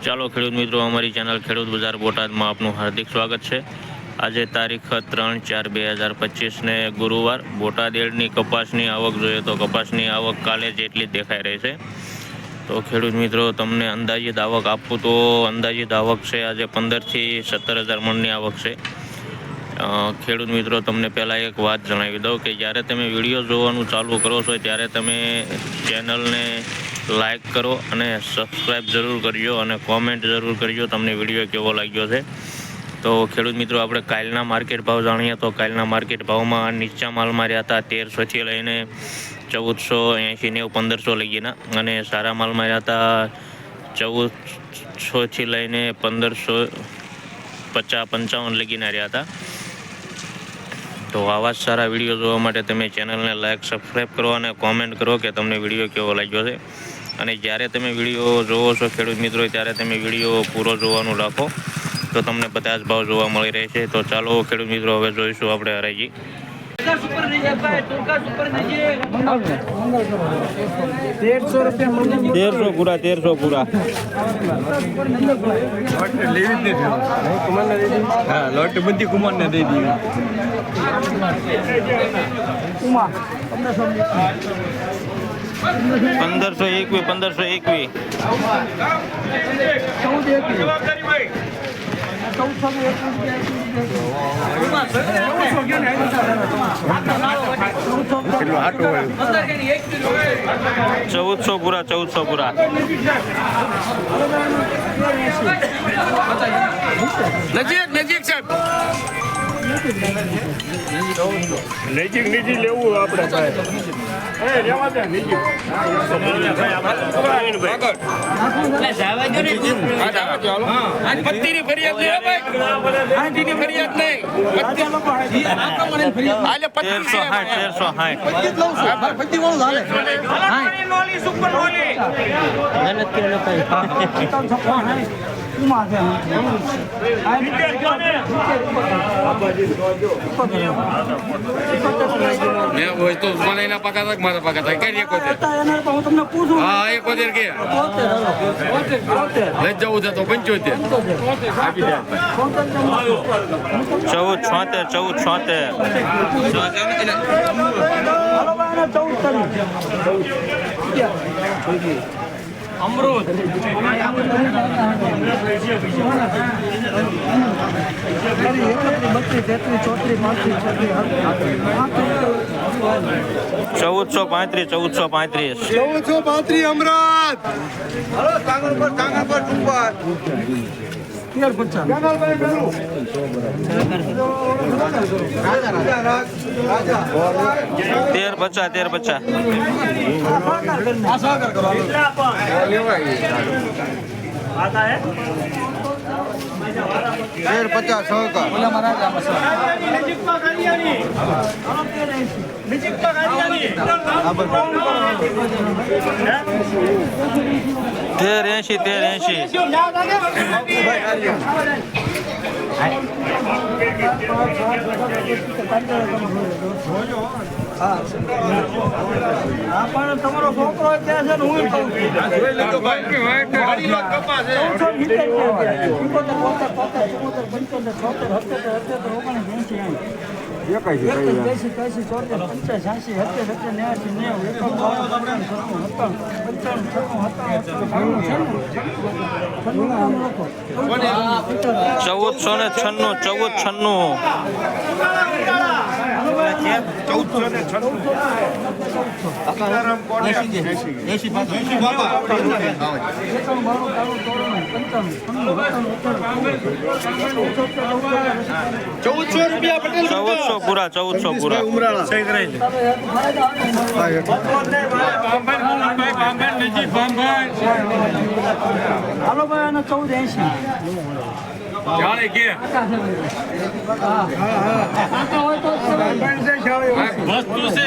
ચાલો ખેડૂત મિત્રો, અમારી ચેનલ ખેડૂત બજાર બોટાદમાં આપનું હાર્દિક સ્વાગત છે. આજે તારીખ ત્રણ ચાર બે હજાર પચીસને ગુરુવાર. બોટાદ એડની કપાસની આવક જોઈએ તો કપાસની આવક કાલે જેટલી દેખાઈ રહી છે. તો ખેડૂત મિત્રો, તમને અંદાજિત આવક આપું તો અંદાજિત આવક છે આજે પંદરથી સત્તર હજાર મણની આવક છે. ખેડૂત મિત્રો, તમને પહેલાં એક વાત જણાવી દઉં કે જ્યારે તમે વીડિયો જોવાનું ચાલુ કરો છો, ત્યારે તમે ચેનલને લાઈક કરો અને સબસ્ક્રાઈબ જરૂર કરજો અને કોમેન્ટ જરૂર કરજો, તમને વીડિયો કેવો લાગ્યો છે. તો ખેડૂત મિત્રો, આપણે કાલના માર્કેટ ભાવ જાણીએ તો કાલના માર્કેટ ભાવમાં નીચા માલમાં રહ્યા હતા તેરસોથી લઈને ચૌદસો એંશી નેવું પંદરસો લગીના અને સારા માલમાં રહ્યા હતા ચૌદસોથી લઈને પંદરસો પચાસ પંચાવન લગીના રહ્યા હતા તો આવા જ સારા વીડિયો જોવા માટે તમે ચેનલને લાઈક સબસ્ક્રાઈબ કરો અને કોમેન્ટ કરો કે તમને વીડિયો કેવો લાગ્યો છે. અને જ્યારે તમે વીડિયો જોવો છો ખેડૂત મિત્રો, ત્યારે તમે વીડિયો પૂરો જોવાનું રાખો. તો તમને બધા જ ભાવ જોવા મળી રહેશે. તો ચાલો ખેડૂત મિત્રો, હવે જોઈશું આપણે હરાજી. તેરસો પૂરા પૂરા લોટ બધી કુમાર પંદરસો એકવી પંદરસો એકવી. ચૌદસો પૂરા ચૌદસો પૂરા. નજીક નજીક સાહેબ. નજીક નજીક લેવું આપણે તેરસો સાઠ તેરસો સાઠ મેં હોય તો મને એના પગાર થાય મારા પગાર થાય? કઈ એકોતેર હા એકોતેર કે. લઈ જવું છે તો પંચોતેર. આપી દે. ચૌદ છોતેર ચૌદ છોતેર ચૌદસો પાંત્રીસ ચૌદસો પાંત્રીસ. ચૌદસો પાંત્રીસ અમરાત તેર પચાસ તેર પચાસ તેર પચાસ. સહકાર. તેર એસી તેર એંશી પણ તમારો છોકરો ત્યાં છે ને હું કહું છું. ચૌદસો સિત્તેર છન્નું ચૌદ બોતેર, ચૌદસો ઓગણીસ, એંશી, એંશી. એકવીસ, એંશી, ત્યાંશી, ચોતેર, પંચાસી, છ્યાસી, સત્તર, સત્તર, નેવ્યાસી, નેવું, એકાણું, છે.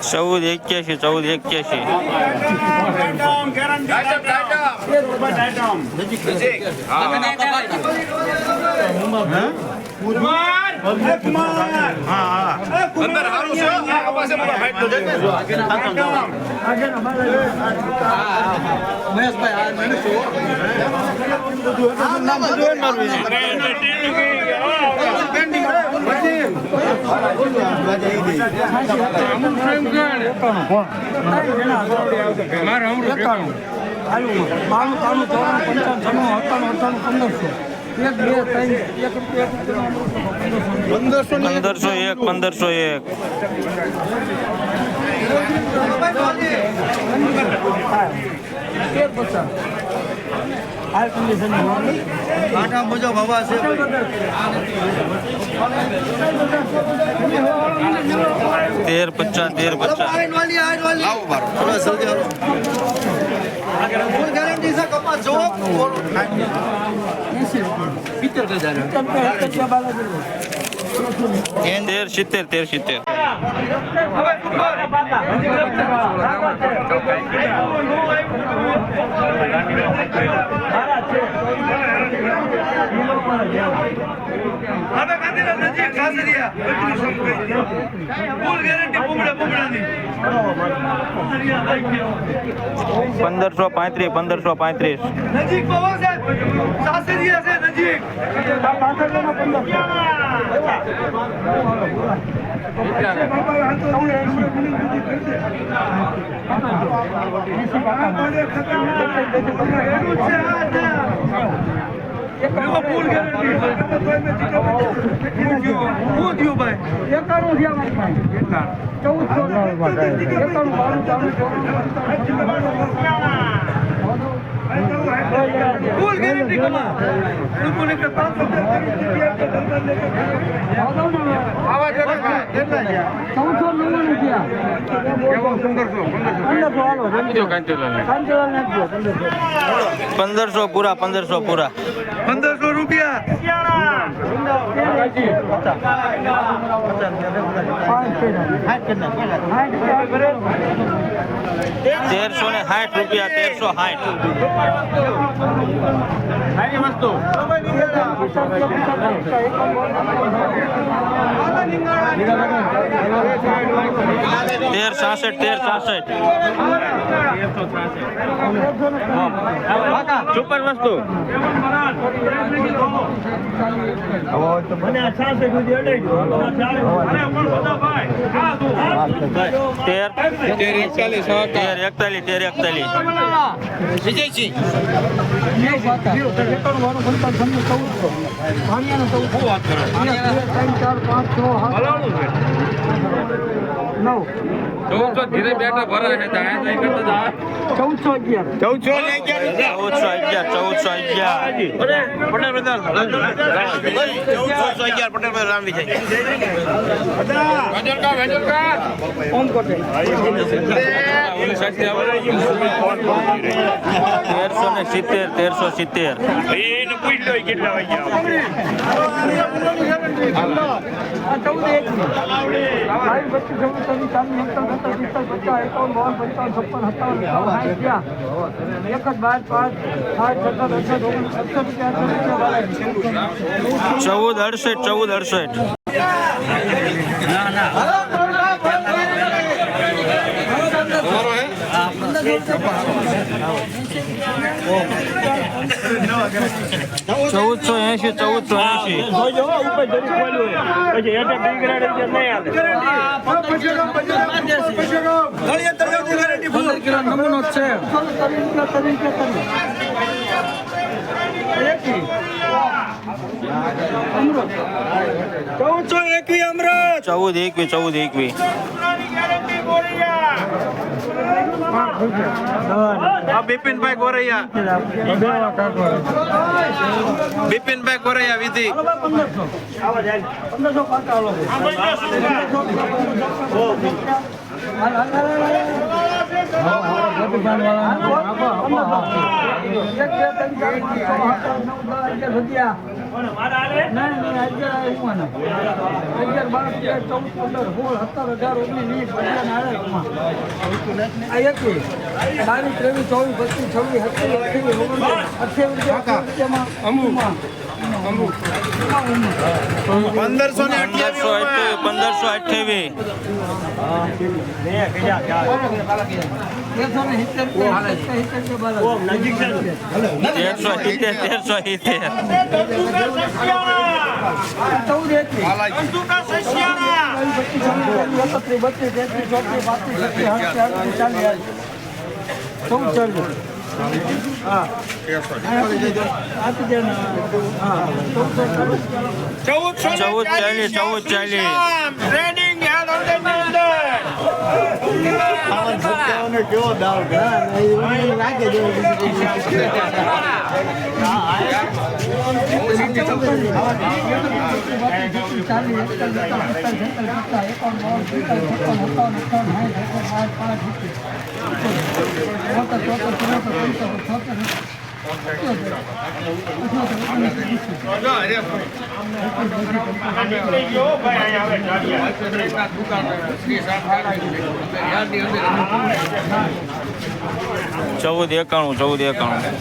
પંચાણું, ચૌદસો ને છન્નું ચૌદ એક્યાસી એકાણું, બાણું, ત્રાણું, કુમાર! હા હા. કે વસ્તુ છે. ભાઈ પંચોતેર વાળો જ હોય આજ ને ભાઈ ચૌદ એક્યાસી ચૌદ એક્યાસી આગળના બાલાજી. એકાણું. બાણું, ત્રાણું, ચોરાણું, પંચાવન, છન્નું, અઠ્ઠાણું, અઠ્ઠાણું, પંદરસો. એક, બે, એક પંદરસો. પંદરસો એક પંદરસો એક તેર પચાસ. હાલ condition ની વાળી. તેર સિત્તેર તેર સિત્તેર એંસી રૂપિયા, એક રૂપિયા બાલાજી. તેર સિત્તેર તેર સિત્તેર પંદરસો પાંત્રીસ પંદરસો પાંત્રીસ. નજીક પવો સાહેબ. સાસરી હશે નજીક. એકાણું થયા મારી પાસે. ચૌદસો એકાણું, બાણું, ત્રાણું, ફૂલ ગેરંટી કમા ચૌદસો નવ્વાણું થયા પંદરસો હાલો કાંતિલાલ ને આપજો, પંદરસો. પંદરસો પૂરા પંદરસો પૂરા. પંદરસો રૂપિયા? પાંચ તેરસો ને સાઠ રૂપિયા તેરસો સાઠ. ಇಡಬೇಕು ಇಡಬೇಕು તેર છાસઠ તેર છાસઠ. સુપર વસ્તુ. તેર. તેર એકતાલીસ તેર એકતાલીસ તેર એકતાલીસ. એકાણું વાળું પંચાવન છન્નું ચૌદસો ભાણિયાનું ચૌદસો એક, બે, ત્રણ ચાર પાંચ છ સાત નવ ચૌદસો અગિયાર? ચૌદસો અગિયાર ચૌદસો અગિયાર. ઓમ કોટે. તેરસો ને સિત્તેર તેરસો સિત્તેર. કેટલા ચૌદ એક બાવીસ પચીસ એકાવન બાવન પંચાવન છપ્પન સત્તાવન સાઠ થયા એક જ બાર પાંચ સાઠ સત્તર અડસઠ ઓગણીસ અડસઠ રૂપિયા અડસઠ ચૌદ અડસઠ ચૌદ અડસઠ ચૌદસો એસી ચૌદસો એસી પંદર કિલો হচ্ছে એકવી અમૃત. ચૌદ એકવી ચૌદ એકવી. બિપિનભાઈ ગોરૈયા. બિપિનભાઈ ગોરૈયા વિધિ. પંદરસો. બાવીસ ત્રેવીસ ચોવીસ પચીસ છવ્વીસ અઠ્યાવીસ અઠ્યાવીસ પંદરસો ને પંદરસો અઠ્યાવીસ પંદરસો અઠ્યાવીસ. તેરસો સિત્તેર તેરસો સિત્તેર. તેરસો સિત્તેર ચૌદ ચાલીસ. ચૌદ ચાલીસ. હા. આપી દે ને. હા. ચૌદસો ચાલીસ. ચૌદ ચૌદ એકાણું ચૌદ એકાણું.